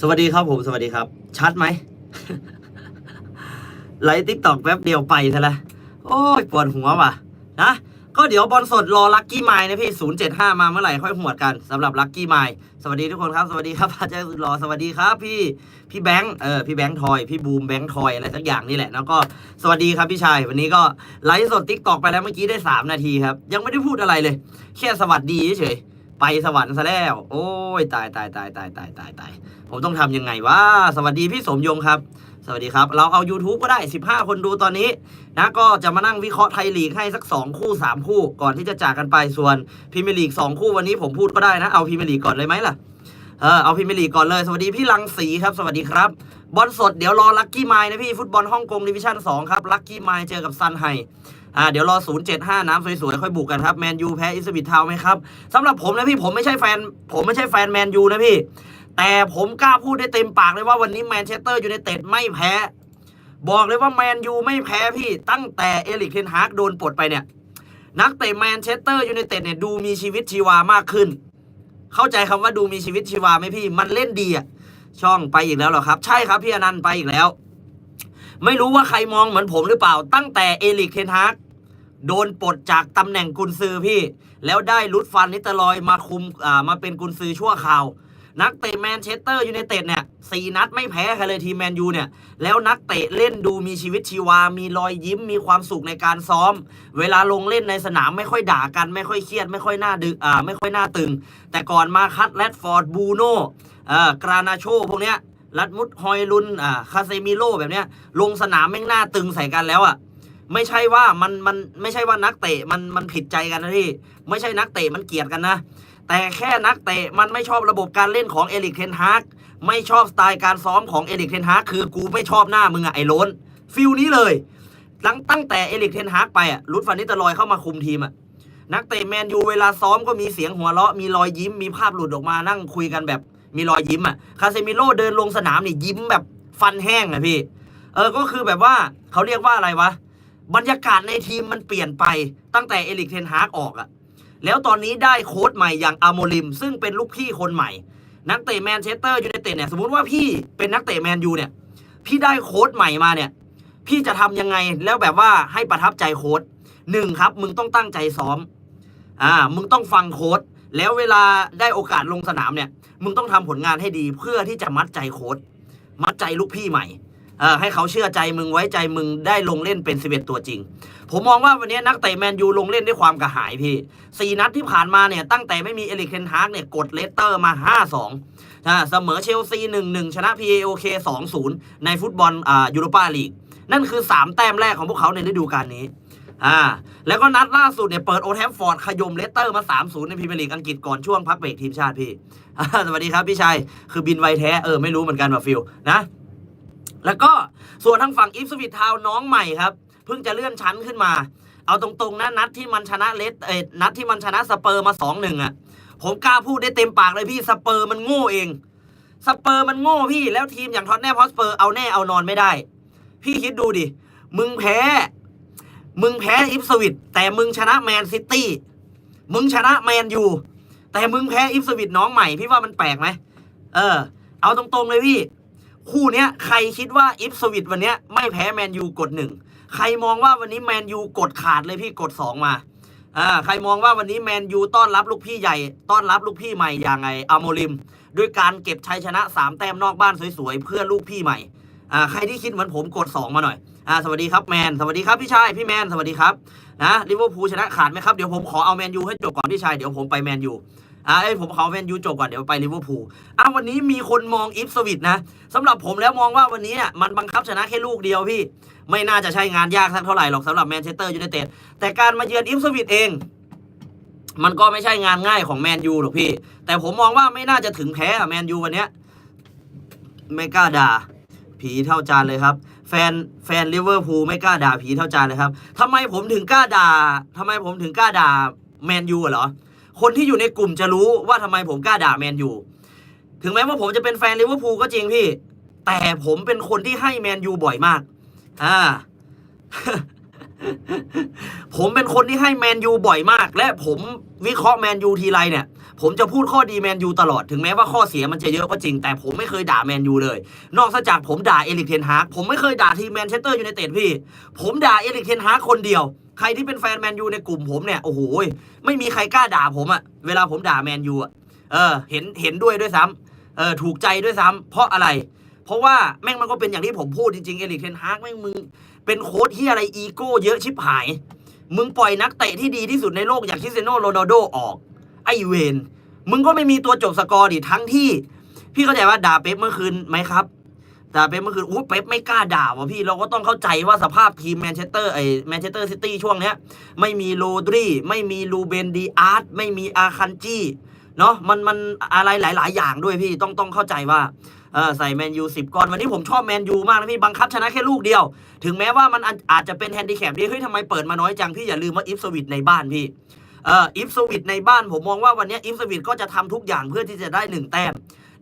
สวัสดีครับผมสวัสดีครับ ชัดไหมไลฟ์ติ๊กตอกแป๊บเดียวไปซะละโอ้ยปวดหัวว่ะ นะ ก็เดี๋ยวบอลสดรอลักกี้ไมล์นะพี่075มาเมื่อไหร่ค่อยหวดกันสำหรับลักกี้ไมล์สวัสดีทุกคนครับ สวัสดีครับพระเจ้าสุดรอสวัสดีครับ พี่พี่แบงค์เออพี่แบงค์ทอยพี่บูมแบงค์ทอยอะไรสักอย่างนี่แหละแล้วก็สวัสดีครับพี่ชาย วันนี้ก็ไลฟ์สดติ๊กตอกไปแล้วเมื่อกี้ได้3นาทีครับ ยังไม่ได้พูดอะไรเลย แค่สวัสดีเฉย ไปสวรรค์ซะแล้ว โอ้ยตายตายตายตายตายตายตายผมต้องทำยังไงวะสวัสดีพี่สมยงครับ สวัสดีครับ เราเอา YouTube ก็ได้ 15 คนดูตอนนี้นะก็จะมานั่งวิเคราะห์ไทยลีกให้สัก 2 คู่ 3 คู่ ก่อนที่จะจากกันไปส่วนพรีเมียร์ลีก2คู่วันนี้ผมพูดก็ได้นะ เอาพรีเมียร์ลีกก่อนเลยไหมล่ะเออเอาพรีเมียร์ลีกก่อนเลย สวัสดีพี่ลังสีครับ สวัสดีครับ บอลสดเดี๋ยวรอลักกี้ไมล์นะพี่ฟุตบอลฮ่องกงดิวิชั่น2ครับลักกี้ไมล์เจอกับซันไฮ อ่าเดี๋ยวรอ 075 น้ำสวยๆ ค่อยบุกกันครับ แมนยูแพ้อิสบิทเทาไหมครับสำหรับผมนะพี่ผมไม่ใช่แฟน ผมไม่ใช่แฟนแมนยูนะพี่ แต่ผมกล้าพูดได้เต็มปากเลยว่าวันนี้แมนเชสเตอร์ยูไนเต็ดไม่แพ้ บอกเลยว่าแมนยูไม่แพ้พี่ตั้งแต่เอลิกเทนฮากโดนปลดไปเนี่ย นักเตะแมนเชสเตอร์ยูไนเต็ดเนี่ยดูมีชีวิตชีวามากขึ้น เข้าใจคำว่าดูมีชีวิตชีวาไหมพี่ มันเล่นดีอะช่องไปอีกแล้วเหรอครับ ใช่ครับพี่อนันต์ไปอีกแล้ว ไม่รู้ว่าใครมองเหมือนผมหรือเปล่า ตั้งแต่เอลิกเทนฮากโดนปลดจากตำแหน่งกุนซือพี่ แล้วได้ลุดฟันนิตลอยมาคุมอ่ามาเป็นกุนซือชั่วคราว นักเตะแมนเชสเตอร์ยูไนเต็ดเนี่ยสี่นัดไม่แพ้ใครเลยทีมแมนยูเนี่ย แล้วนักเตะเล่นดูมีชีวิตชีวา มีรอยยิ้มมีความสุขในการซ้อม เวลาลงเล่นในสนามไม่ค่อยด่ากัน ไม่ค่อยเครียด ไม่ค่อยหน้าดึกอ่าไม่ค่อยหน้าตึง แต่ก่อนมาคัดแรดฟอร์ดบูโน่เอ่อกรานาโชพวกเนี้ย ลัดมุดฮอยลุนอ่าคาเซมิโลแบบเนี้ย ลงสนามแม่งหน้าตึงใส่กันแล้วอะไม่ใช่ว่ามันมันไม่ใช่ว่านักเตะมันมันผิดใจกันนะพี่ไม่ใช่นักเตะมันเกลียดกันนะ แต่แค่นักเตะมันไม่ชอบระบบการเล่นของเอริกเทนฮากไม่ชอบสไตล์การซ้อมของเอริกเทนฮากคือกูไม่ชอบหน้ามึงอะไอ้โล้นฟิลนี้เลยหลังตั้งแต่เอริกเทนฮากไปอะลุดฟานิตลอยเข้ามาคุมทีมอะนักเตะแมนยูเวลาซ้อมก็มีเสียงหัวเราะมีรอยยิ้มมีภาพหลุดออกมานั่งคุยกันแบบ มีรอยยิ้มอะคาเซมิโลเดินลงสนามนี่ยิ้มแบบฟันแห้งอะพี่เออก็คือแบบว่าเขาเรียกว่าอะไรวะบรรยากาศในทีมมันเปลี่ยนไปตั้งแต่เอริกเทนฮากออกอะแล้วตอนนี้ได้โค้ชใหม่อย่างอาโมลิม ซึ่งเป็นลูกพี่คนใหม่ นักเตะแมนเชสเตอร์ยูไนเต็ดเนี่ยสมมติว่าพี่เป็นนักเตะแมนยูเนี่ยพี่ได้โค้ชใหม่มาเนี่ยพี่จะทำยังไงแล้วแบบว่าให้ประทับใจโค้ชหนึ่งครับ มึงต้องตั้งใจซ้อมอ่ามึงต้องฟังโค้ช แล้วเวลาได้โอกาสลงสนามเนี่ย มึงต้องทำผลงานให้ดีเพื่อที่จะมัดใจโค้ชมัดใจลูกพี่ใหม่ให้เขาเชื่อใจมึงไว้ใจมึงได้ลงเล่นเป็นสิบเอ็ดตัวจริง ผมมองว่าวันนี้นักเตะแมนยูลงเล่นด้วยความกระหายพี่สี่นัดที่ผ่านมาเนี่ยตั้งแต่ไม่มีเอลิกเทนฮากเนี่ยกดเลสเตอร์มาห้าสองอ่าเสมอเชลซีหนึ่งหนึ่งชนะ PAOK สองศูนย์ในฟุตบอลอ่ายูโรปาลีกนั่นคือสามแต้มแรกของพวกเขาในฤดูกาลนี้ อ่าแล้วก็นัดล่าสุดเนี่ยเปิดโอแทมฟอร์ดขยมเลสเตอร์มา 3-0 ในพรีเมียร์ลีกอังกฤษก่อนช่วงพักเบรกทีมชาติพี่ สวัสดีครับพี่ชัย คือบินไวแท้เออไม่รู้เหมือนกันว่าฟิลนะแล้วก็ส่วนทางฝั่งอิฟสวิตทาวน้องใหม่ครับ เพิ่งจะเลื่อนชั้นขึ้นมา เอาตรงๆนะนัดที่มันชนะเลสเอยนัดที่มันชนะสเปอร์มาสองหนึ่งอะผมกล้าพูดได้เต็มปากเลยพี่สเปอร์มันโง่เองสเปอร์มันโง่พี่แล้วทีมอย่างท็อตแนมฮอสเปอร์เอาแน่เอานอนไม่ได้ พี่คิดดูดิ มึงแพ้ มึงแพ้อิฟสวิตแต่มึงชนะแมนซิตี้ มึงชนะแมนยู แต่มึงแพ้อิฟสวิตน้องใหม่ พี่ว่ามันแปลกไหม เออ เอาตรงๆเลยพี่ คู่เนี้ยใครคิดว่าอิฟสวิตวันเนี้ยไม่แพ้แมนยูกดหนึ่ง ใครมองว่าวันนี้แมนยูกดขาดเลยพี่กดสองมา อ่า ใครมองว่าวันนี้แมนยูต้อนรับลูกพี่ใหญ่ ต้อนรับลูกพี่ใหม่อย่างไงอาโมลิม ด้วยการเก็บชัยชนะสามแต้มนอกบ้านสวยๆเพื่อลูกพี่ใหม่ อ่า ใครที่คิดเหมือนผมกดสองมาหน่อย อ่าสวัสดีครับแมนสวัสดีครับพี่ชายพี่แมนสวัสดีครับนะลิเวอร์พูลชนะขาดไหมครับเดี๋ยวผมขอเอาแมนยูให้จบก่อนพี่ชายเดี๋ยวผมไปแมนยูอ่าเอ้ผมขอแมนยูจบก่อนเดี๋ยวไปลิเวอร์พูลอ่าวันนี้มีคนมองอิฟสวิตนะสำหรับผมแล้วมองว่าวันนี้เนี่ยมันบังคับชนะแค่ลูกเดียวพี่ ไม่น่าจะใช่งานยากสักเท่าไหร่หรอกสำหรับแมนเชสเตอร์ยูไนเต็ดแต่การมาเยือนอิฟสวิตเองมันก็ไม่ใช่งานง่ายของแมนยูหรอกพี่ แต่ผมมองว่าไม่น่าจะถึงแพ้อะแมนยูวันเนี้ยไม่กล้าด่าผีเท่าจานเลยครับ แฟนแฟนลิเวอร์พูลไม่กล้าด่าผีเท่าจานเลยครับทำไมผมถึงกล้าด่าทำไมผมถึงกล้าด่าแมนยูเหรอ คนที่อยู่ในกลุ่มจะรู้ว่าทำไมผมกล้าด่าแมนยูถึงแม้ว่าผมจะเป็นแฟนลิเวอร์พูลก็จริงพี่ แต่ผมเป็นคนที่ให้แมนยูบ่อยมากอ่าผมเป็นคนที่ให้แมนยูบ่อยมาก และผมวิเคราะห์แมนยูทีไรเนี่ย ผมจะพูดข้อดีแมนยูตลอดถึงแม้ว่าข้อเสียมันจะเยอะก็จริง แต่ผมไม่เคยด่าแมนยูเลย นอกจากผมด่าเอริกเทนฮากผมไม่เคยด่าทีมแมนเชสเตอร์ยูไนเต็ดพี่ ผมด่าเอริกเทนฮากคนเดียว ใครที่เป็นแฟนแมนยูในกลุ่มผมเนี่ยโอ้โหไม่มีใครกล้าด่าผมอะเวลาผมด่าแมนยูอะเออเห็นเห็นด้วยด้วยซ้ำเออถูกใจด้วยซ้ำเพราะอะไร เพราะว่าแม่งมันก็เป็นอย่างที่ผมพูดจริงๆเอริกเทนฮากแม่งมึงเป็นโค้ชที่อะไรอีโก้เยอะชิบหาย มึงปล่อยนักเตะที่ดีที่สุดในโลกอย่างคริสเตียโนโรนัลโดออก ไอเวนมึงก็ไม่มีตัวจบสกอร์ดิทั้งที่ พี่เข้าใจว่าด่าเป๊ปเมื่อคืนไหมครับด่าเป๊ปเมื่อคืนอู้เป๊ปไม่กล้าด่าว่ะพี่เราก็ต้องเข้าใจว่าสภาพทีมแมนเชสเตอร์ไอแมนเชสเตอร์ซิตี้ช่วงเนี้ย ไม่มีโรดรีไม่มีลูเบนดีอาร์ตไม่มีอาคันจีเนาะมันมันอะไรหลาย ๆ อย่างด้วยพี่ต้องต้องเข้าใจว่าเออใส่แมนยูสิบก้อน วันนี้ผมชอบแมนยูมากนะพี่บังคับชนะแค่ลูกเดียว ถึงแม้ว่ามันอาอาจจะเป็นแฮนดิแคปดีเฮ้ยทำไมเปิดมาน้อยจัง พี่อย่าลืมว่าอิฟสวิตในบ้านพี่ เอ่ออิฟสวิตในบ้านผมมองว่าวันนี้อิฟสวิตก็จะทำทุกอย่างเพื่อที่จะได้หนึ่งแต้ม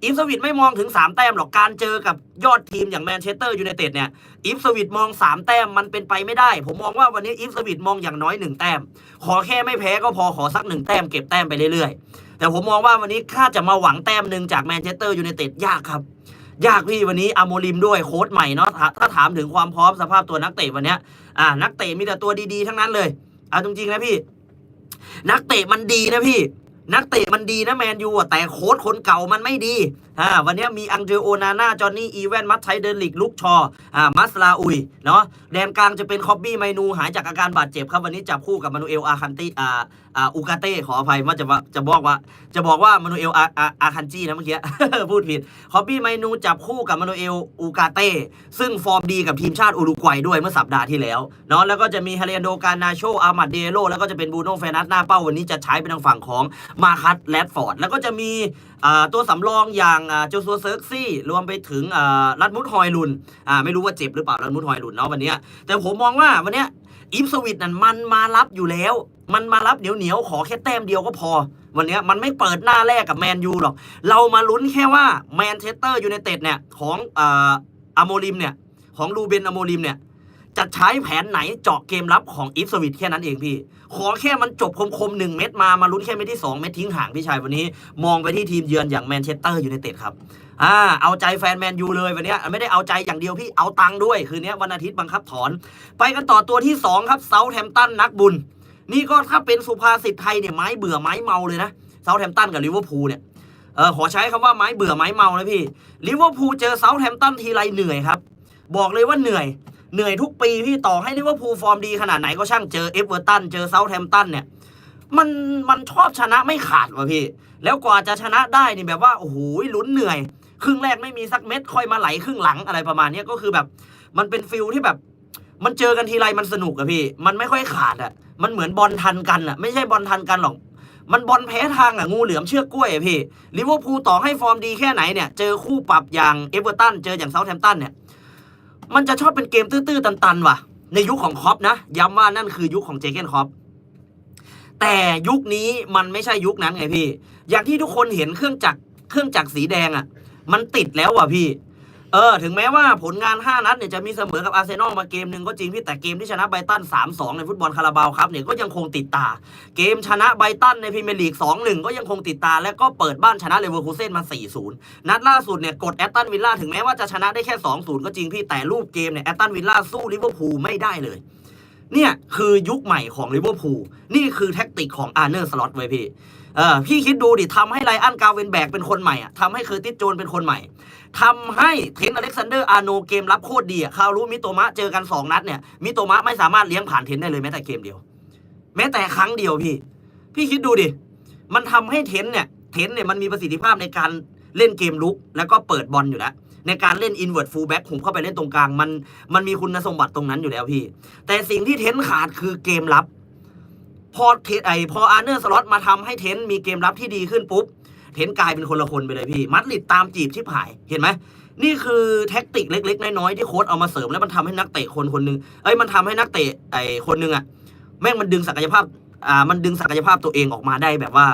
อิฟสวิตไม่มองถึง 3 แต้มหรอกการเจอกับยอดทีมอย่างแมนเชสเตอร์ยูไนเต็ดเนี่ยอิฟสวิตมอง 3 แต้มมันเป็นไปไม่ได้ ผมมองว่าวันนี้อิฟสวิตมองอย่างน้อย 1 แต้ม ขอแค่ไม่แพ้ก็พอขอสักหนึ่งแต้มเก็บแต้มไปเรื่อยๆ แต่ผมมองว่าวันนี้ถ้าจะมาหวังแต้มหนึ่งจากแมนเชสเตอร์ยูไนเต็ดยากครับ ยากพี่วันนี้อาโมลิมด้วยโค้ชใหม่เนาะถ้าถามถึงความพร้อมสภาพตัวนักเตะวันนี้อ่านักเตะมีแต่ตัวดีๆ ทั้งนั้นเลยเอาจริงๆนะพี่ นักเตะมันดีนะพี่ นักเตะมันดีนะแมนยูอะแต่โค้ชคนเก่ามันไม่ดี อ่าวันนี้มีอังเดรโอนาน่าจอห์นนี่อีแวนมัตไทเดนลิกลุกชออ่ามัสลาอุยเนาะแดนกลางจะเป็นคอบบี้ไมนูหายจากอาการบาดเจ็บครับวันนี้จับคู่กับมานูเอลอาคันติอ่าอ่าอูกาเต้ขออภัยว่าจะจะบอกว่า จะบอกว่ามานูเอลอาอาคันจีนะเมื่อกี้พูดผิดคอบบี้ไมนูจับคู่กับมานูเอลอูกาเต้ซึ่งฟอร์มดีกับทีมชาติอุรุกวัยด้วยเมื่อสัปดาห์ที่แล้วเนาะแล้วก็จะมีฮาเรนโดการนาโชอามัดเดโลแล้วก็จะเป็นบูโน่เฟนัสหน้าเป้าวันนี้จะใช้เป็นทางฝั่งของมาคัตแรดฟอร์ดแล้วก็จะมีตัวสำรองอย่างอ่าโจซัวเซิร์กซี่ รวมไปถึงรัดมุดฮอยลุนไม่รู้ว่าเจ็บหรือเปล่ารัดมุดฮอยลุนเนาะวันนี้ แต่ผมมองว่าวันนี้อิฟสวิตนั่นมันมารับอยู่แล้ว มันมารับเหนียวเหนียวๆขอแค่แต้มเดียวก็พอ วันนี้มันไม่เปิดหน้าแรกกับแมนยูหรอก เรามาลุ้นแค่ว่าแมนเชสเตอร์ยูไนเต็ดเนี่ยของอโมลิมเนี่ยของลูเบนอโมลิมเนี่ย จะใช้แผนไหนเจาะเกมรับของอิฟสวิตแค่นั้นเองพี่ ขอแค่มันจบคมๆหนึ่งเม็ดมามาลุ้นแค่เม็ดที่ 2 เม็ดทิ้งห่างพี่ชายวันนี้ มองไปที่ทีมเยือนอย่างแมนเชสเตอร์ยูไนเต็ดครับอ่าเอาใจแฟนแมนยูเลยวันนี้ไม่ได้เอาใจอย่างเดียวพี่เอาตังค์ด้วย คืนนี้วันอาทิตย์บังคับถอน ไปกันต่อตัวที่ 2 ครับเซาแทมตันนักบุญ นี่ก็ถ้าเป็นสุภาษิตไทยเนี่ยไม้เบื่อไม้เมาเลยนะเซาแทมตันกับลิเวอร์พูลเนี่ยเออขอใช้คำว่าไม้เบื่อไม้เมานะพี่ลิเวอร์พูลเจอเซาแทมตันทีไรเหนื่อยครับบอกเลยว่าเหนื่อย เหนื่อยทุกปีพี่ต่อให้ลิเวอร์พูลฟอร์มดีขนาดไหนก็ช่างเจอเอฟเวอร์ตันเจอเซาท์แทมป์ตันเนี่ยมันมันชอบชนะไม่ขาดว่ะพี่ แล้วกว่าจะชนะได้นี่แบบว่าโอ้โหลุ้นเหนื่อย ครึ่งแรกไม่มีสักเม็ดค่อยมาไหลครึ่งหลังอะไรประมาณนี้ก็คือแบบ มันเป็นฟิลที่แบบ มันเจอกันทีไรมันสนุกอะพี่ มันไม่ค่อยขาดอะมันเหมือนบอลทันกันอะไม่ใช่บอลทันกันหรอกมันบอลแพ้ทางอะงูเหลือมเชือกกล้วยอะพี่ลิเวอร์พูลต่อให้ฟอร์มดีแค่ไหนเนี่ยเจอคู่ปรับอย่างเอเวอร์ตันเจออย่างเซาท์แฮมป์ตันเนี่ย มันจะชอบเป็นเกมตื้อๆตันๆว่ะ ในยุคของคอปนะ ย้ำว่านั่นคือยุคของเจเกนคอปแต่ยุคนี้มันไม่ใช่ยุคนั้นไงพี่ อย่างที่ทุกคนเห็นเครื่องจักรเครื่องจักรสีแดงอะ่ะ มันติดแล้วว่ะพี่ เออถึงแม้ว่าผลงาน 5 นัดเนี่ยจะมีเสมอกับอาร์เซนอลมาเกมหนึ่งก็จริงพี่แต่เกมที่ชนะไบตัน 3-2 ในฟุตบอลคาราบาวครับเนี่ยก็ยังคงติดตา เกมชนะไบตันในพรีเมียร์ลีก 2-1 ก็ยังคงติดตา และก็เปิดบ้านชนะเลเวอร์คูเซ่นมา 4-0 นัดล่าสุดเนี่ยกดแอตตันวิลล่าถึงแม้ว่าจะชนะได้แค่ 2-0 ก็จริงพี่แต่รูปเกมเนี่ยแอตตันวิลล่าสู้ลิเวอร์พูลไม่ได้เลยเนี่ยคือยุคใหม่ของลิเวอร์พูลนี่คือแท็กติกของอาร์เนอร์สล็อตไว้ยพี่ เออพี่คิดดูดิทำให้ไลอันกาเวนแบกเป็นคนใหม่อะทำให้เคอร์ติสโจนเป็นคนใหม่ทำให้เทนอเล็กซานเดอร์อาโนเกมรับโคตรดีอะคารุมิโตมะเจอกัน 2 นัดเนี่ยมิโตมะไม่สามารถเลี้ยงผ่านเทนได้เลยแม้แต่เกมเดียว แม้แต่ครั้งเดียวพี่ พี่คิดดูดิ มันทำให้เทนเนี่ยเทนเนี่ยมันมีประสิทธิภาพในการเล่นเกมลุกแล้วก็เปิดบอลอยู่แล้วในการเล่นอินเว r ร์ f ฟูลแบ็กหุมเข้าไปเล่นตรงกลางมันมันมีคุณสมบัติตรงนั้นอยู่แล้วพี่ แต่สิ่งที่เทนขาดคือเกมรับ พอเทไอพออาร์เนอร์สล็อตมาทำให้เทนมีเกมรับที่ดีขึ้นปุ๊บ เทนกลายเป็นคนละคนไปเลยพี่ มัดลิดตามจีบชิบหายเห็นไหมนี่คือแท็กติกเล็ก ๆ น้อยๆที่โค้ชเอามาเสริมแล้วมันทำให้นักเตะคนคนหนึ่งเอ้ยมันทำให้นักเตะไอคนหนึ่งอะแม่งมันดึงศักยภาพอ่ามันดึงศักยภาพตัวเองออกมาได้แบบว่า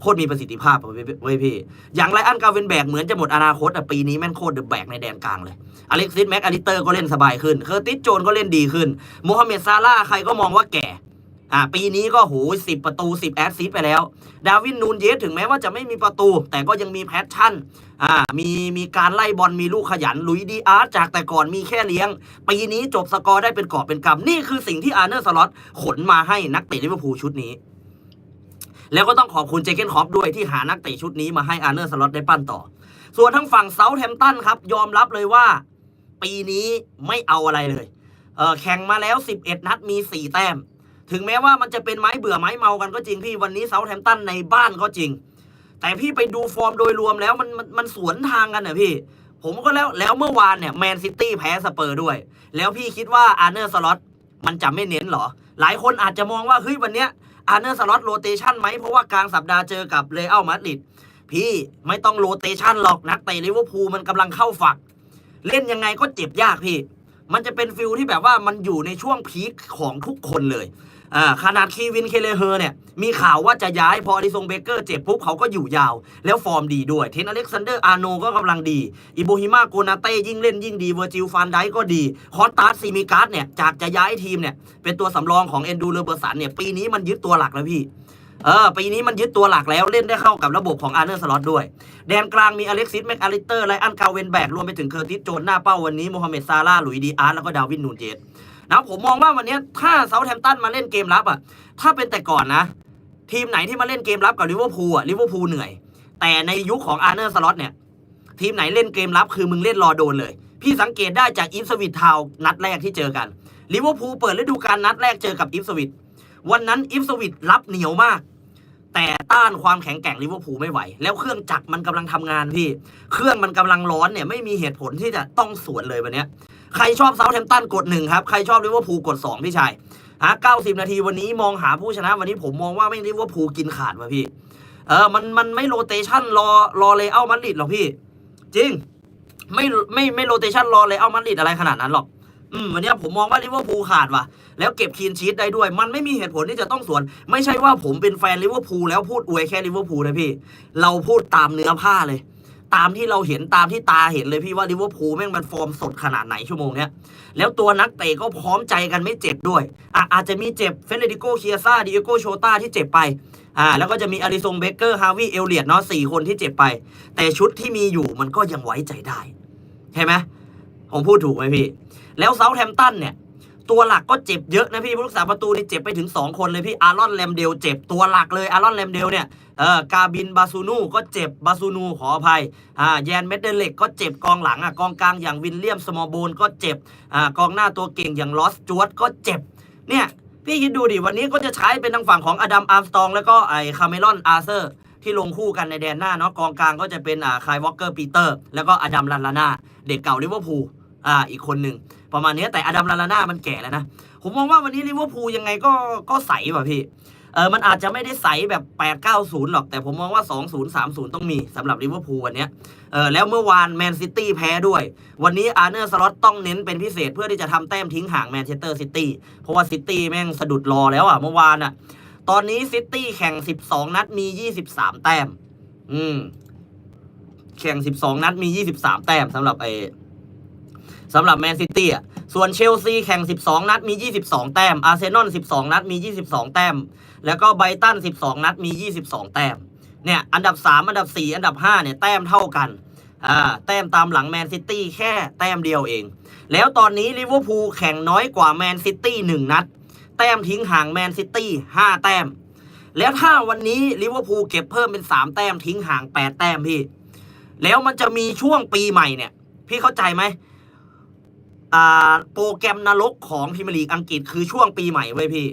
โคตรมีประสิทธิภาพเว้ยพี่ อย่างไรอันกาเวนแบกเหมือนจะหมดอนาคตอะปีนี้แม่งโคตรเดอะแบกในแดนกลางเลย อเล็กซิสแม็กอลิเตอร์ก็เล่นสบายขึ้น เคอร์ติสโจนก็เล่นดีขึ้น โมฮัมเหม็ดซาร่าใครก็มองว่าแก่ อ่าปีนี้ก็โหสิบประตูสิบแอสซิสไปแล้ว ดาวินนูนเยสถึงแม้ว่าจะไม่มีประตู แต่ก็ยังมีแพชชั่นอ่ามีมีการไล่บอลมีลูกขยันลุยดีอาร์จากแต่ก่อนมีแค่เลี้ยง ปีนี้จบสกอร์ได้เป็นกอบเป็นกำนี่คือสิ่งที่อาร์เนอร์สล็อตขนมาให้นักเตะลิเวอร์พูลชุดนี้ แล้วก็ต้องขอบคุณเจเกนคอปด้วยที่หานักเตะชุดนี้มาให้อาร์เนอร์สล็อตได้ปั้นต่อ ส่วนทางฝั่งเซาท์แฮมป์ตันครับยอมรับเลยว่า ปีนี้ไม่เอาอะไรเลยเออแข่งมาแล้ว 11 นัดมี 4 แต้ม ถึงแม้ว่ามันจะเป็นไม้เบื่อไม้เมากันก็จริงพี่วันนี้เซาแฮมตันในบ้านก็จริง แต่พี่ไปดูฟอร์มโดยรวมแล้วมันมันมันสวนทางกันเนะพี่ ผมก็แล้วแล้วเมื่อวานเนี่ยแมนซิตี้แพ้สเปอร์ด้วย แล้วพี่คิดว่าอาร์เนอร์สล็อตมันจะไม่เน้นหรอ หลายคนอาจจะมองว่าเฮ้ยวันเนี้ยอาร์เนอร์สล็อตโรเตชันไหมเพราะว่ากลางสัปดาห์เจอกับเรอัลมาดริดพี่ไม่ต้องโรเตชันหรอกนักเตะลิเวอร์พูลมันกำลังเข้าฝัก เล่นยังไงก็เจ็บยากพี่ มันจะเป็นฟิลที่แบบว่ามันอยู่ในช่วงพีคของทุกคนเลย อ่าขนาดคีวินเคเลเฮอร์เนี่ยมีข่าวว่าจะย้ายพออดิซงเบเกอร์เจ็บปุ๊บเขาก็อยู่ยาว แล้วฟอร์มดีด้วย เทนอเล็กซานเดอร์อาโนก็กำลังดี อิโบฮิมาโกนาเต้ยิ่งเล่นยิ่งดีเวอร์จิลฟานไดก็ดี คอสตาร์ซีมิการ์ดเนี่ยจากจะย้ายทีมเนี่ยเป็นตัวสำรองของเอนดูเลอเบอร์สันเนี่ยปีนี้มันยึดตัวหลักแล้วพี่เออปีนี้มันยึดตัวหลักแล้วเล่นได้เข้ากับระบบของอาร์เนอร์สล็อตด้วย แดนกลางมีอเล็กซิสแม็กอาริเตอร์ไลอันกาเวนแบกรวมไปถึงเคอร์ติสโจนหน้าเป้าวันนี้โมฮัมเหม็ดซาร่าหลุยดีอาร์แล้วก็ดาวินนูนเจ นะผมมองว่าวันนี้ถ้าเซาท์แฮมป์ตันมาเล่นเกมรับอะ ถ้าเป็นแต่ก่อนนะ ทีมไหนที่มาเล่นเกมรับกับลิเวอร์พูลอะลิเวอร์พูลเหนื่อย แต่ในยุคของอาร์เนอร์สล็อตเนี่ย ทีมไหนเล่นเกมรับคือมึงเล่นรอโดนเลย พี่สังเกตได้จากอิฟสวิตทาวนัดแรกที่เจอกันลิเวอร์พูลเปิดฤดูกาลนัดแรกเจอกับอิฟสวิตวันนั้นอิฟสวิตรับเหนียวมากแต่ต้านความแข็งแกร่งลิเวอร์พูลไม่ไหว แล้วเครื่องจักรมันกำลังทำงานพี่ เครื่องมันกำลังร้อนเนี่ยไม่มีเหตุผลที่จะต้องสวนเลยวันนี้ ใครชอบเซาท์แฮมป์ตันกดหนึ่งครับใครชอบลิเวอร์พูลกดสองพี่ชายหา90นาทีวันนี้มองหาผู้ชนะวันนี้ผมมองว่าไม่ลิเวอร์พูลกินขาดว่ะพี่ เออมันมันไม่โรเตชันรอรอเลเอ้ามาดริดหรอกพี่ จริง ไม่ไม่ไม่โรเตชันรอเลเอ้ามาดริดอะไรขนาดนั้นหรอกอืมวันนี้ผมมองว่าลิเวอร์พูลขาดว่ะ แล้วเก็บคีนชีตได้ด้วย มันไม่มีเหตุผลที่จะต้องสวน ไม่ใช่ว่าผมเป็นแฟนลิเวอร์พูลแล้วพูดอวยแค่ลิเวอร์พูลนะพี่ เราพูดตามเนื้อผ้าเลย ตามที่เราเห็นตามที่ตาเห็นเลยพี่ว่าลิเวอร์พูลแม่งมันฟอร์มสดขนาดไหนชั่วโมงเนี้ยแล้วตัวนักเตะก็พร้อมใจกันไม่เจ็บด้วยอะอาจจะมีเจ็บเฟเดริโกเคียซ่าดิเอโกโชตาที่เจ็บไปอ่าแล้วก็จะมีอาริซงเบเกอร์ฮาวิเอลเลียดเนาะสี่คนที่เจ็บไป แต่ชุดที่มีอยู่มันก็ยังไว้ใจได้ใช่ไหมผมพูดถูกไหมพี่ แล้วเซาท์แฮมตันเนี่ย ตัวหลักก็เจ็บเยอะนะพี่ผู้รักษาประตูนี่เจ็บไปถึง 2 คนเลยพี่อารอนแรมเดลเจ็บตัวหลักเลยอารอนแรมเดลเนี่ยเออกาบินบาซูนูก็เจ็บบาซูนูขออภัยอ่าแยนเมดเดเล็กก็เจ็บกองหลังอะกองกลางอย่างวินเลียมสมอโบนก็เจ็บอ่ากองหน้าตัวเก่งอย่างลอสจวตก็เจ็บเนี่ยพี่คิดดูดิวันนี้ก็จะใช้เป็นทางฝั่งของอดัมอาร์มสตอง แล้วก็ไอ้คาเมรอนอาร์เซอร์ที่ลงคู่กันในแดนหน้าเนาะกองกลางก็จะเป็นอ่าคายวอลเกอร์ปีเตอร์แล้วก็อดัมลันลาน่าเด็กเก่าลิเวอร์พูล อ่าอีกคนหนึ่งประมาณนี้แต่อดัมลันลาน่ามันแก่แล้วนะ ผมมองว่าวันนี้ลิเวอร์พูลยังไงก็ก็ใสว่ะพี่เออมันอาจจะไม่ได้ใสแบบ 8 9 0 หรอก แต่ผมมองว่า 2 0 3 0 ต้องมีสำหรับลิเวอร์พูลวันนี้เออแล้วเมื่อวานแมนซิตี้แพ้ด้วย วันนี้อาร์เนอร์สล็อตต้องเน้นเป็นพิเศษเพื่อที่จะทำแต้มทิ้งห่างแมนเชสเตอร์ซิตี้เพราะว่าซิตี้แม่งสะดุดรอแล้วอะเมื่อวานอะ ตอนนี้ซิตี้แข่ง 12 นัดมี 23 แต้ม อืม แข่ง 12 นัดมี 23 แต้มสำหรับไอ สำหรับแมนซิตี้อะ ส่วนเชลซีแข่ง 12 นัดมี 22 แต้ม อาร์เซนอล 12 นัดมี 22 แต้ม แล้วก็ไบตัน 12 นัดมี 22 แต้ม เนี่ย อันดับ 3 อันดับ 4 อันดับ 5 เนี่ย แต้มเท่ากัน อ่า แต้มตามหลังแมนซิตี้แค่แต้มเดียวเอง แล้วตอนนี้ลิเวอร์พูลแข่งน้อยกว่าแมนซิตี้1นัด แต้มทิ้งห่างแมนซิตี้5แต้ม แล้วถ้าวันนี้ลิเวอร์พูลเก็บเพิ่มเป็น 3 แต้มทิ้งห่าง 8 แต้มพี่ แล้วมันจะมีช่วงปีใหม่เนี่ย พี่เข้าใจไหม โปรแกรมนรกของพรีเมียร์ลีกอังกฤษคือช่วงปีใหม่เว้ยพี่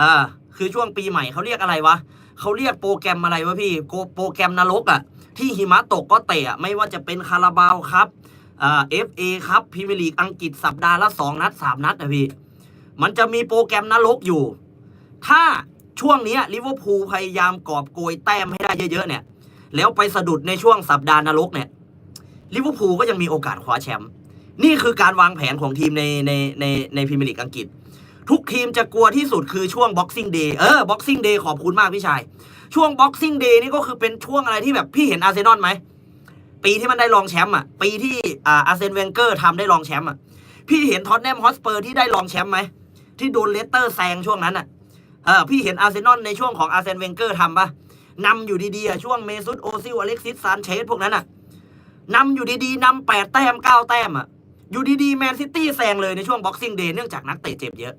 อ่าคือช่วงปีใหม่เขาเรียกอะไรวะเขาเรียกโปรแกรมอะไรวะพี่โกโปรแกรมนรกอะ่ะ ที่หิมะตกก็เตะไม่ว่าจะเป็นคาราบาวครับอ่าเอฟเอครับพรีเมียร์ลีกอังกฤษสัปดาห์ละสองนัดสามนัดอะพี่มันจะมีโปรแกรมนรกอยู่ ถ้าช่วงนี้ลิเวอร์พูลพยายามกอบโกยแต้มให้ได้เยอะๆเนี่ย แล้วไปสะดุดในช่วงสัปดาห์นรกเนี่ยลิเวอร์พูลก็ยังมีโอกาสคว้าแชมป์ นี่คือการวางแผนของทีมในในในในพรีเมียร์ลีกอังกฤษ ทุกทีมจะกลัวที่สุดคือช่วง Boxing Day เออ Boxing Day ขอบคุณมากพี่ชาย ช่วง Boxing Day นี่ก็คือเป็นช่วงอะไรที่แบบพี่เห็นอาร์เซนอลไหม ปีที่มันได้รองแชมป์อะ ปีที่อ่าอาร์เซนเวนเกอร์ทำได้รองแชมป์อะ พี่เห็นท็อตแนมฮอสเปอร์ที่ได้รองแชมป์ไหม ที่โดนเลสเตอร์แซงช่วงนั้นอะ เออพี่เห็นอาร์เซนอลในช่วงของอาร์เซนเวนเกอร์ทำปะนำอยู่ดีๆช่วงเมซุตโอซิลอเล็กซิสซานเชสพวกนั้นอะนำอยู่ดีๆนำแปดแต้มเก้าแต้มอะ อยู่ดีๆแมนซิตี้แซงเลยในช่วงบ็อกซิ่งเดย์เนื่องจากนักเตะเจ็บเยอะ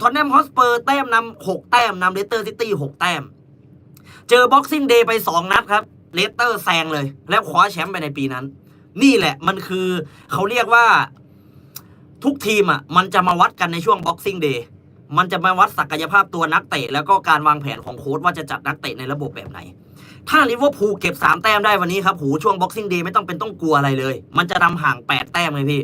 ทอตแนมฮอสเปอร์แต้มนำหกแต้มนำเลสเตอร์ซิตี้หกแต้ม เจอบ็อกซิ่งเดย์ไปสองนัดครับเลสเตอร์แซงเลย แล้วคว้าแชมป์ไปในปีนั้น นี่แหละมันคือเขาเรียกว่าทุกทีมอะมันจะมาวัดกันในช่วงบ็อกซิ่งเดย์มันจะมาวัดศักยภาพตัวนักเตะแล้วก็การวางแผนของโค้ชว่าจะจัดนักเตะในระบบแบบไหน ถ้าลิเวอร์พูลเก็บ 3 แต้มได้วันนี้ครับ หูช่วงบ็อกซิ่งเดย์ไม่ต้องเป็นต้องกลัวอะไรเลย มันจะนำห่าง 8 แต้มเลยพี่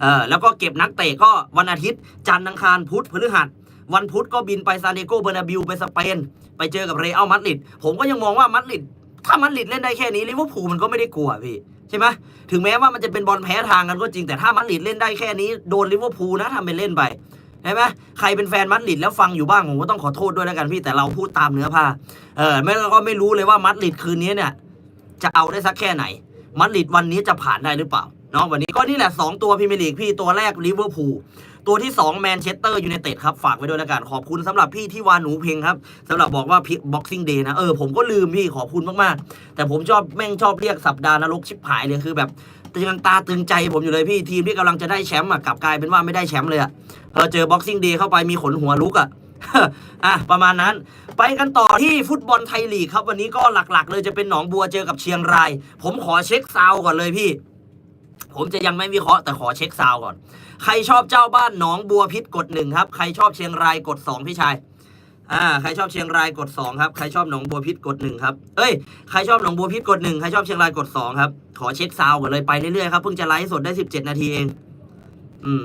เออแล้วก็เก็บนักเตะก็วันอาทิตย์ จันทร์อังคารพุธพฤหัส วันพุธก็บินไปซานดิเอโกเบอร์นาบิวไปสเปน ไปเจอกับเรอัลมาดริดผมก็ยังมองว่ามาดริดถ้ามาดริดเล่นได้แค่นี้ลิเวอร์พูลมันก็ไม่ได้กลัวพี่ใช่ไหมถึงแม้ว่ามันจะเป็นบอลแพ้ทางกันก็จริงแต่ถ้ามาดริดเล่นได้แค่นี้โดนลิเวอร์พูลนะทำเป็นเล่นไป ใช่ไหมใครเป็นแฟนมาดริดแล้วฟังอยู่บ้างผมก็ต้องขอโทษด้วยแล้วกันพี่แต่เราพูดตามเนื้อผ้าเออไม่เราก็ไม่รู้เลยว่ามาดริดคืนนี้เนี่ย จะเอาได้สักแค่ไหนมาดริดวันนี้จะผ่านได้หรือเปล่าเนาะวันนี้ก็นี่แหละ 2 ตัวพรีเมียร์ลีกพี่ตัวแรกลิเวอร์พูลตัวที่2แมนเชสเตอร์ยูไนเต็ดครับ ฝากไว้ด้วยแล้วกันขอบคุณสำหรับพี่ที่วานหนูเพลงครับสำหรับบอกว่าบ็อกซิ่งเดย์นะ เออ ผมก็ลืมพี่ขอบคุณมาก ๆ แต่ผมชอบแม่งชอบเรียกสัปดาห์นรกชิบหายเลยคือแบบตึงตาตึงใจผมอยู่เลยพี่ทีมที่กำลังจะได้แชมป์อะกลับกลายเป็นว่าไม่ได้แชมป์เลยอะ เอเจอบ็อกซิ่งเดย์เข้าไปมีขนหัวลุกอะอะประมาณนั้น ไปกันต่อที่ฟุตบอลไทยลีกครับ วันนี้ก็หลักๆ เลยจะเป็นหนองบัวเจอกับเชียงราย ผมขอเช็คซาวก่อนเลยพี่ ผมจะยังไม่วิเคราะห์แต่ขอเช็คซาวก่อน ใครชอบเจ้าบ้านหนองบัวพิษกดหนึ่งครับ ใครชอบเชียงรายกดสองพี่ชายอ่าใครชอบเชียงรายกดสองครับ ใครชอบหนองบัวพิษกดหนึ่งครับเอ้ยใครชอบหนองบัวพิษกดหนึ่งใครชอบเชียงรายกดสองครับขอเช็คซาวก่อนเลยไปเรื่อยๆครับเพิ่งจะไลฟ์สดได้สิบเจ็ดนาทีเอง อืม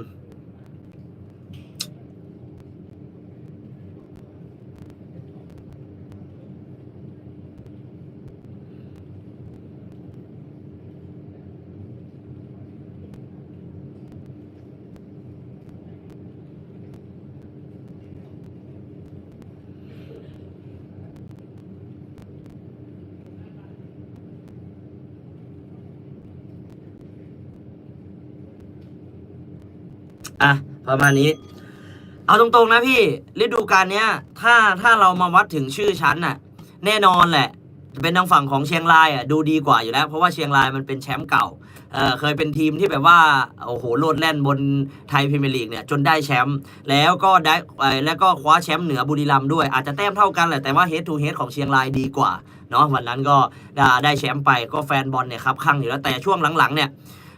อะประมาณนี้ เอาตรงๆนะพี่ฤดูกาลเนี้ย ถ้าถ้าเรามาวัดถึงชื่อชั้นน่ะ แน่นอนแหละ เป็นทางฝั่งของเชียงรายอะดูดีกว่าอยู่แล้ว เพราะว่าเชียงรายมันเป็นแชมป์เก่าเเคยเป็นทีมที่แบบว่าโอ้โหโลดแล่นบนไทยพรีเมียร์ลีกเนี่ยจนได้แชมป์แล้วก็ได้แล้วก็คว้าแชมป์เหนือบุรีรัมย์ด้วยอาจจะแต้มเท่ากันแหละแต่ว่าเฮดทูเฮดของเชียงรายดีกว่าเนาะวันนั้นก็ได้ได้แชมป์ไปก็แฟนบอลเนี่ยครับข้างอยู่แล้วแต่ช่วงหลังๆเนี่ย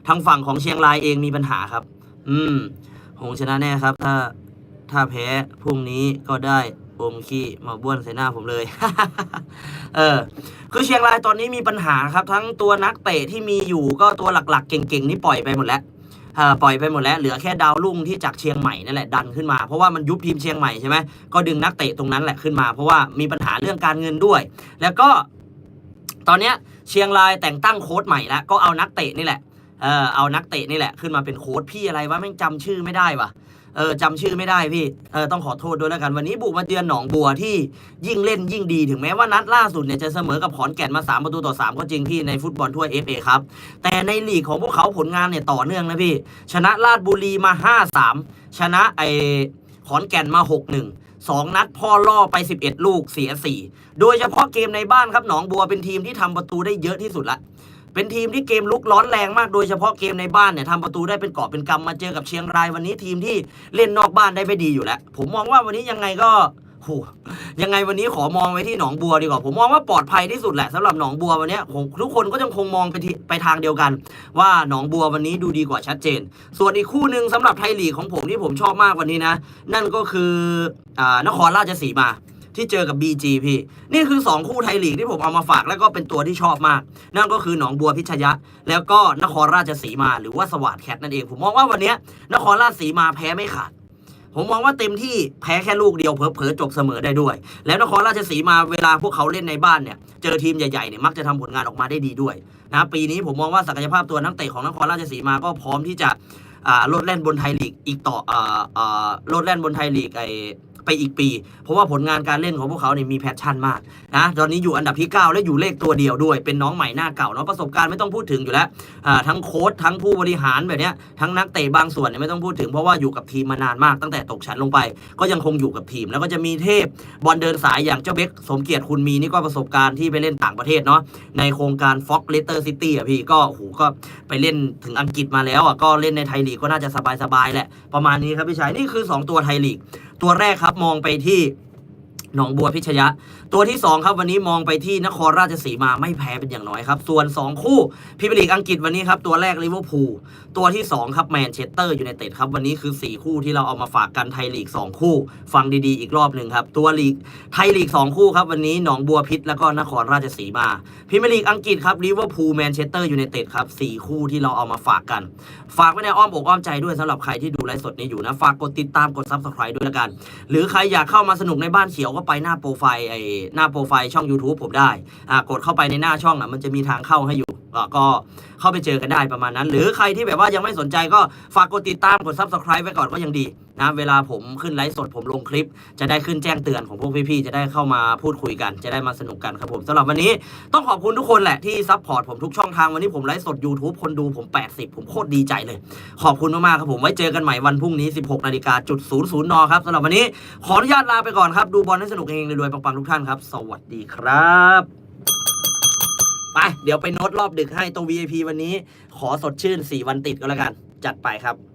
ทางฝั่งของเชียงรายเองมีปัญหาครับ อืม คงชนะแน่ครับ ถ้าถ้าแพ้พรุ่งนี้ก็ได้อมขี้มาบ้วนใส่หน้าผมเลย เออ คือเชียงรายตอนนี้มีปัญหาครับ ทั้งตัวนักเตะที่มีอยู่ก็ตัวหลักๆ เก่งๆนี่ปล่อยไปหมดแล้วปล่อยไปหมดแล้วเหลือแค่ดาวรุ่งที่จากเชียงใหม่นั่นแหละดันขึ้นมาเพราะว่ามันยุบทีมเชียงใหม่ใช่ไหมก็ดึงนักเตะตรงนั้นแหละขึ้นมา เพราะว่ามีปัญหาเรื่องการเงินด้วย แล้วก็ตอนเนี้ยเชียงรายแต่งตั้งโค้ชใหม่แล้วก็เอานักเตะนี่แหละ เออเอานักเตะนี่แหละขึ้นมาเป็นโค้ชพี่อะไรวะแม่งจำชื่อไม่ได้วะเออจำชื่อไม่ได้พี่เออต้องขอโทษด้วยแล้วกันวันนี้บุกมาเยือนหนองบัวที่ยิ่งเล่นยิ่งดีถึงแม้ว่านัดล่าสุดเนี่ยจะเสมอกับขอนแก่นมา 3 ประตูต่อ 3 ก็จริงพี่ในฟุตบอลทั่วเอฟเอครับ แต่ในลีกของพวกเขาผลงานเนี่ยต่อเนื่องนะพี่ ชนะราชบุรีมา 5-3 ชนะไอขอนแก่นมา 6-1สองนัดพ่อล่อไป 11 ลูกเสีย 4 โดยเฉพาะเกมในบ้านครับหนองบัวเป็นทีมที่ทำประตูได้เยอะที่สุดละ เป็นทีมที่เกมลุกร้อนแรงมากโดยเฉพาะเกมในบ้านเนี่ยทำประตูได้เป็นกอบเป็นกำมาเจอกับเชียงรายวันนี้ทีมที่เล่นนอกบ้านได้ไม่ดีอยู่แล้ว ผมมองว่าวันนี้ยังไงก็โหยังไงวันนี้ขอมองไว้ที่หนองบัวดีกว่า ผมมองว่าปลอดภัยที่สุดแหละสำหรับหนองบัววันนี้ผมทุกคนก็ยังคงมองไปทีไปทางเดียวกัน ว่าหนองบัววันนี้ดูดีกว่าชัดเจน ส่วนอีกคู่หนึ่งสำหรับไทยลีกของผมที่ผมชอบมากวันนี้นะ นั่นก็คืออ่านครราชสีมา ที่เจอกับ BG พี่ นี่คือ 2 คู่ไทยลีกที่ผมเอามาฝากแล้วก็เป็นตัวที่ชอบมาก นั่นก็คือหนองบัวพิชยะ แล้วก็นครราชสีมาหรือว่าสวัสดแคทนั่นเอง ผมมองว่าวันนี้นครราชสีมาแพ้ไม่ขาดผมมองว่าเต็มที่แพ้แค่ลูกเดียวเผลอๆจบเสมอได้ด้วย แล้วนครราชสีมาเวลาพวกเขาเล่นในบ้านเนี่ย เจอทีมใหญ่ๆเนี่ยมักจะทำผลงานออกมาได้ดีด้วยนะปีนี้ผมมองว่าศักยภาพตัวนักเตะของนครราชสีมาก็พร้อมที่จะลดแล่นบนไทยลีกอีกต่อออลดแล่นบนไทยลีกไอ ไปอีกปี เพราะว่าผลงานการเล่นของพวกเขาเนี่ยมีแพชชั่นมากนะตอนนี้อยู่อันดับที่ 9 และอยู่เลขตัวเดียวด้วย เป็นน้องใหม่หน้าเก่าเนาะประสบการณ์ไม่ต้องพูดถึงอยู่แล้วทั้งโค้ชทั้งผู้บริหารแบบเนี้ยทั้งนักเตะบางส่วนเนี่ยไม่ต้องพูดถึงเพราะว่าอยู่กับทีมมานานมากตั้งแต่ตกชั้นลงไป ก็ยังคงอยู่กับทีม แล้วก็จะมีเทพบอลเดินสายอย่างเจ้าเบคสมเกียรติคุณมีนี่ก็ประสบการณ์ที่ไปเล่นต่างประเทศเนาะในโครงการ Fox Leicester City อะพี่ก็โหก็ไปเล่นถึงอังกฤษมาแล้วอะก็เล่นในไทยลีกก็น่าจะสบายๆแหละประมาณนี้ครับพี่ชายนี่คือ 2 ตัวไทยลีกตัวแรกครับมองไปที่ หนองบัวพิชยะ ตัวที่ 2 ครับวันนี้มองไปที่นครราชสีมาไม่แพ้เป็นอย่างน้อยครับ ส่วน 2 คู่พรีเมียร์ลีกอังกฤษวันนี้ครับ ตัวแรกลิเวอร์พูลตัวที่ 2 ครับแมนเชสเตอร์ยูไนเต็ดครับ วันนี้คือ 4 คู่ที่เราเอามาฝากกันไทยลีก 2 คู่ ฟังดีๆ อีกรอบหนึ่งครับ ตัวลีกไทยลีก 2 คู่ครับ วันนี้หนองบัวพิษแล้วก็นครราชสีมาพรีเมียร์ลีกอังกฤษครับลิเวอร์พูลแมนเชสเตอร์ยูไนเต็ดครับสี่คู่ที่เราเอามาฝากกัน ฝากไว้ในอ้อมอกอ้อมใจด้วยสำหรับใครที่ดูไลฟ์สดนี้อยู่นะฝากกดติดตามกด subscribe ด้วยละกัน หรือใครอยากเข้ามาสนุกในบ้านเขียวก็ไปหน้าโปรไฟล์ไอหน้าโปรไฟล์ช่อง YouTube ผมได้อ่ากดเข้าไปในหน้าช่องอะมันจะมีทางเข้าให้อยู่ก็เข้าไปเจอกันได้ประมาณนั้น หรือใครที่แบบว่ายังไม่สนใจก็ฝากกดติดตามกด subscribe ไว้ก่อนก็ยังดี นะเวลาผมขึ้นไลฟ์สดผมลงคลิป จะได้ขึ้นแจ้งเตือนของพวกพี่ๆจะได้เข้ามาพูดคุยกัน จะได้มาสนุกกันครับผมสำหรับวันนี้ต้องขอบคุณทุกคนแหละที่ซัพพอร์ตผมทุกช่องทางวันนี้ผมไลฟ์สด YouTube คนดูผม 80 ผมโคตรดีใจเลย ขอบคุณมากๆครับผมไว้เจอกันใหม่วันพรุ่งนี้ 16นาฬิกาจุด00นครับสำหรับวันนี้ขออนุญาตลาไปก่อนครับดูบอลให้สนุกเองรวยๆปังๆทุกท่านครับ สวัสดีครับไปเดี๋ยวไปโน้ตรอบดึกให้ตัว VIP วันนี้ ขอสดชื่น 4 วันติดก็แล้วกัน จัดไปครับ